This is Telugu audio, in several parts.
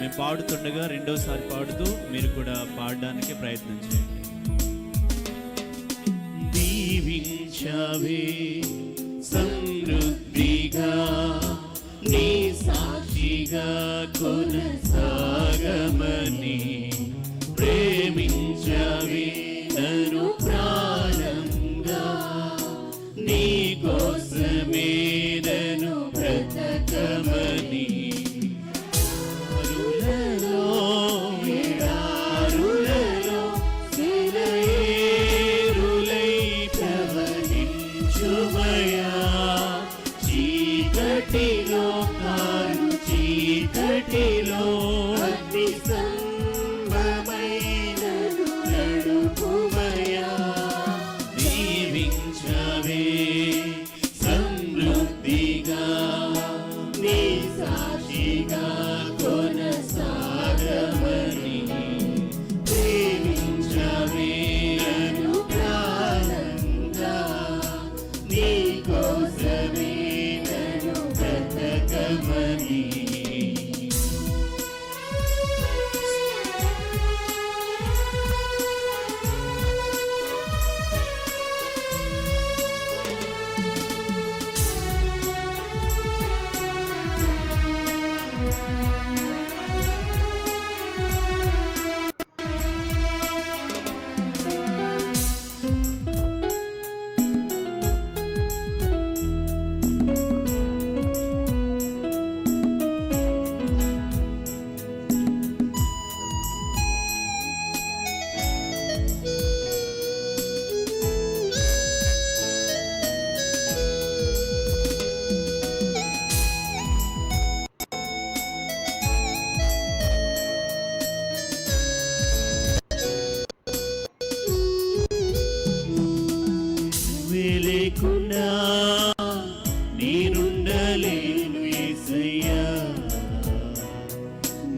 మేము పాడుతుండగా రెండోసారి పాడుతూ మీరు కూడా పాడడానికి ప్రయత్నం చేయండి. నీ సాక్షిగా కొనసాగమనీ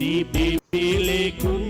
నీ బీపీ లేకుండా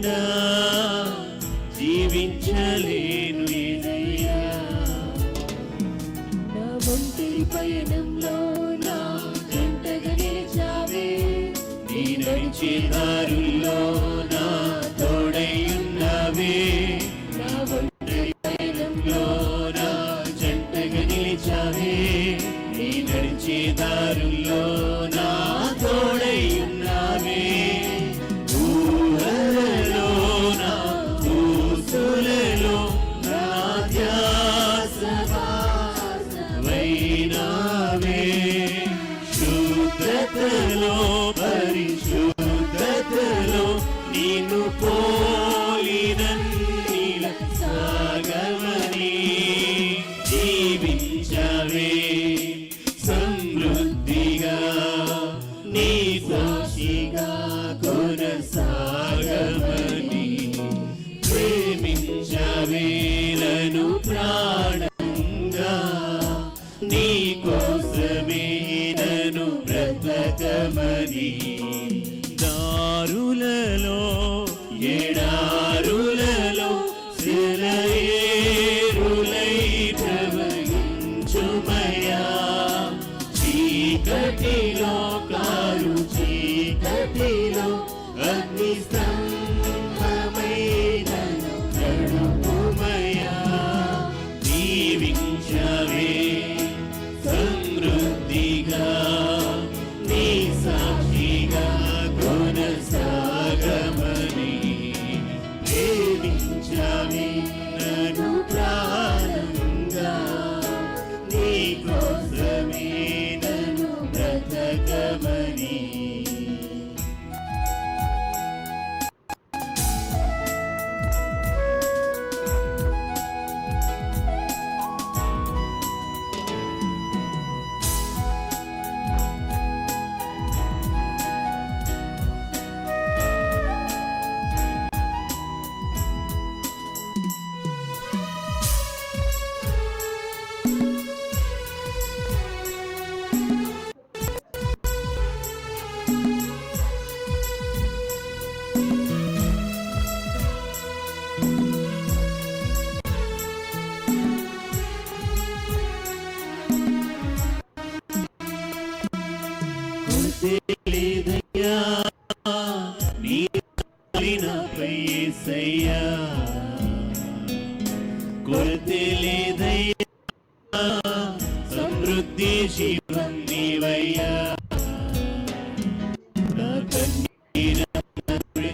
ಸಮೃದ್ಧಿ ಜೀವನ್ ನೀವಯ್ಯ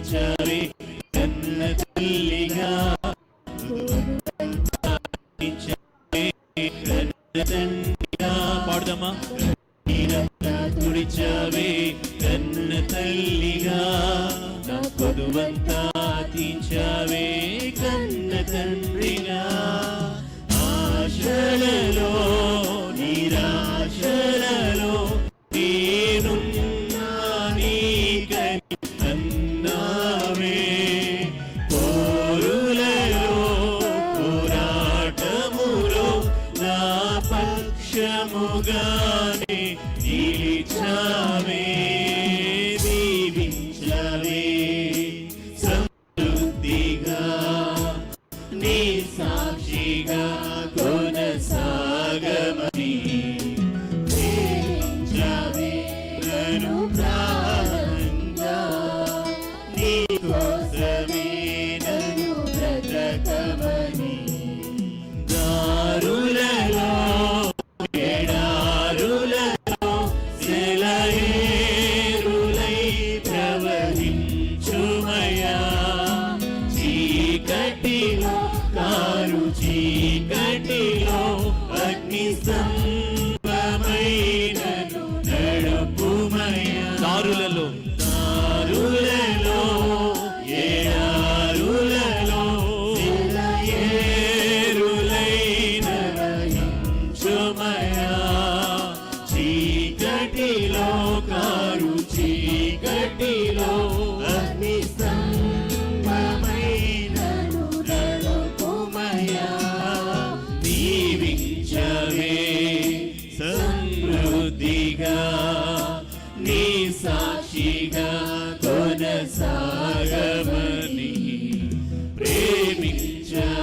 ಚಾರಿ ನನ್ನ തുടിച്ചവേ തന്ന തല്ലിക കൊതുവന്താ నిలిచావే నిలిచావే దీవించవే సమృద్ధిగా నీ సాక్షిగా కొనసాగమని ప్రాణ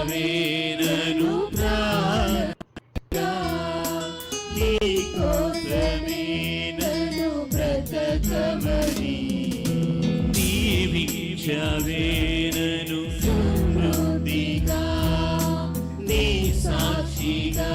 వేనను నీకోసమేనను బ్రతకమని దీవించవేనను సమృద్ధిగా నీ సాక్షిగా